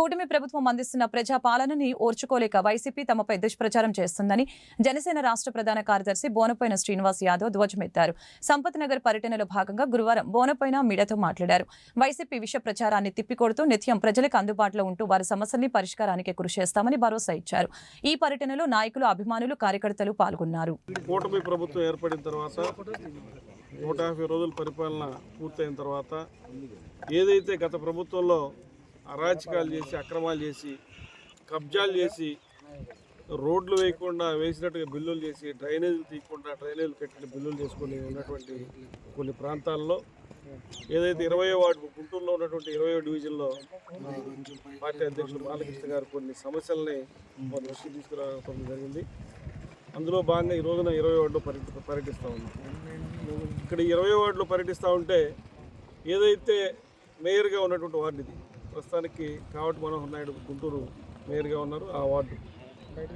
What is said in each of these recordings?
కూటమి ప్రభుత్వం అందిస్తున్న ప్రజా పాలనని ఓర్చుకోలేక వైసీపీ తమపై దుష్ప్రచారం చేస్తుందని జనసేన రాష్ట్ర ప్రధాన కార్యదర్శి బోనపైన శ్రీనివాస్ యాదవ్ ధ్వజమెత్తారు. సంపత్ నగర్ పర్యటనలో భాగంగా గురువారం బోనపైన మీడియాతో మాట్లాడారు. వైసీపీ విష ప్రచారాన్ని తిప్పికొడుతూ నిత్యం ప్రజలకు అందుబాటులో ఉంటూ వారి సమస్యల్ని పరిష్కారానికి కృషి చేస్తామని భరోసా ఇచ్చారు. ఈ పర్యటనలో నాయకులు అభిమానులు కార్యకర్తలు పాల్గొన్నారు. కూటమి ప్రభుత్వం ఏర్పడిన తర్వాత నూట యాభై రోజుల పరిపాలన పూర్తయిన తర్వాత ఏదైతే గత ప్రభుత్వంలో అరాచకాలు చేసి అక్రమాలు చేసి కబ్జాలు చేసి రోడ్లు వేయకుండా వేసినట్టుగా బిల్లులు చేసి డ్రైనేజీలు తీయకుండా డ్రైనేజీలు కట్టిన బిల్లులు చేసుకుని ఉన్నటువంటి కొన్ని ప్రాంతాల్లో ఏదైతే ఇరవై వార్డు గుంటూరులో ఉన్నటువంటి ఇరవై డివిజన్లో పార్టీ అధ్యక్షుడు బాలకృష్ణ గారు కొన్ని సమస్యల్ని మన దృష్టికి తీసుకురావడం జరిగింది. అందులో భాగంగా ఈ రోజున ఇరవై వార్డులో పర్యటి పర్యటిస్తూ ఉన్నాం. ఇక్కడ ఇరవై వార్డులో పర్యటిస్తూ ఉంటే ఏదైతే మేయర్గా ఉన్నటువంటి వార్డు ఇది ప్రస్తుతానికి కావటి మనోహర్ నాయుడు గుంటూరు మేయర్గా ఉన్నారు ఆ వార్డు.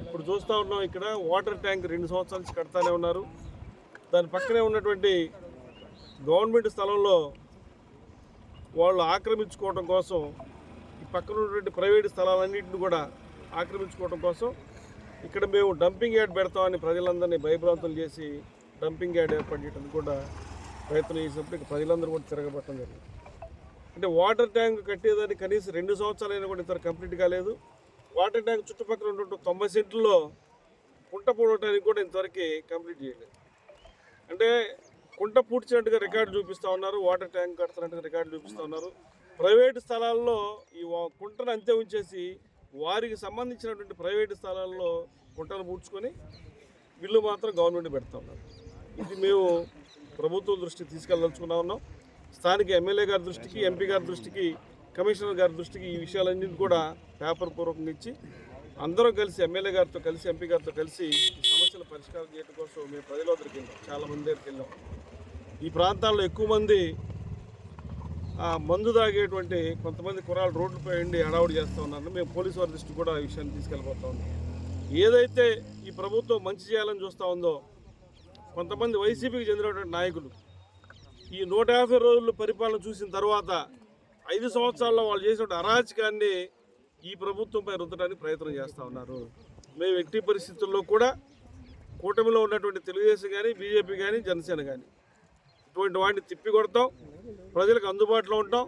ఇప్పుడు చూస్తూ ఉన్నాం ఇక్కడ వాటర్ ట్యాంక్ రెండు సంవత్సరాల నుంచి కడతానే ఉన్నారు. దాని పక్కనే ఉన్నటువంటి గవర్నమెంట్ స్థలంలో వాళ్ళు ఆక్రమించుకోవడం కోసం ఈ పక్కన ఉన్నటువంటి ప్రైవేట్ స్థలాలన్నింటిని కూడా ఆక్రమించుకోవడం కోసం ఇక్కడ మేము డంపింగ్ యార్డ్ పెడతామని ప్రజలందరినీ భయభ్రాంతులు చేసి డంపింగ్ యార్డ్ ఏర్పాటు చేయడానికి కూడా ప్రయత్నం చేసినప్పుడు ఇక ప్రజలందరూ కూడా తిరగబట్టడం జరిగింది. అంటే వాటర్ ట్యాంక్ కట్టేదానికి కనీసం రెండు సంవత్సరాలైనా కూడా ఇంత కంప్లీట్ కాలేదు. వాటర్ ట్యాంక్ చుట్టుపక్కల ఉన్నటువంటి తొంభై సెంట్లలో కుంట పూడటానికి కూడా ఇంతవరకు కంప్లీట్ చేయలేదు. అంటే కుంట పూడ్చినట్టుగా రికార్డు చూపిస్తూ ఉన్నారు వాటర్ ట్యాంక్ కడుతున్నట్టుగా రికార్డు చూపిస్తూ ఉన్నారు. ప్రైవేటు స్థలాల్లో ఈ కుంటను అంతే ఉంచేసి వారికి సంబంధించినటువంటి ప్రైవేటు స్థలాల్లో కుంటను పూడ్చుకొని బిల్లు మాత్రం గవర్నమెంట్ పెడతా ఉన్నారు. ఇది మేము ప్రభుత్వం దృష్టికి తీసుకెళ్ళదలుచుకున్నా ఉన్నాం. స్థానిక ఎమ్మెల్యే గారి దృష్టికి ఎంపీ గారి దృష్టికి కమిషనర్ గారి దృష్టికి ఈ విషయాలన్నింటినీ కూడా పేపర్ పూర్వకంగా ఇచ్చి అందరం కలిసి ఎమ్మెల్యే గారితో కలిసి ఎంపీ గారితో కలిసి ఈ సమస్యల పరిష్కారం చేయడం కోసం మేము ప్రజల దగ్గరికి వెళ్ళాం. చాలా దగ్గరికి వెళ్ళాం. ఈ ప్రాంతాల్లో ఎక్కువ మంది మందు తాగేటువంటి కొంతమంది కురాలు రోడ్లపై ఉండి హడావుడి చేస్తూ ఉన్నారని మేము పోలీసు వారి దృష్టికి కూడా ఈ విషయాన్ని తీసుకెళ్ళిపోతా ఉన్నాం. ఏదైతే ఈ ప్రభుత్వం మంచి చేయాలని చూస్తూ ఉందో కొంతమంది వైసీపీకి చెందినటువంటి నాయకులు ఈ నూట యాభై రోజుల పరిపాలన చూసిన తర్వాత ఐదు సంవత్సరాల్లో వాళ్ళు చేసిన అరాచకాన్ని ఈ ప్రభుత్వంపై రుద్దడానికి ప్రయత్నం చేస్తూ ఉన్నారు. మేము ఎట్టి పరిస్థితుల్లో కూడా కూటమిలో ఉన్నటువంటి తెలుగుదేశం కానీ బీజేపీ కానీ జనసేన కానీ ఇటువంటి వాటిని తిప్పి కొడతాం ప్రజలకు అందుబాటులో ఉంటాం.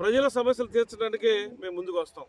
ప్రజల సమస్యలు తీర్చడానికే మేము ముందుకు వస్తాం.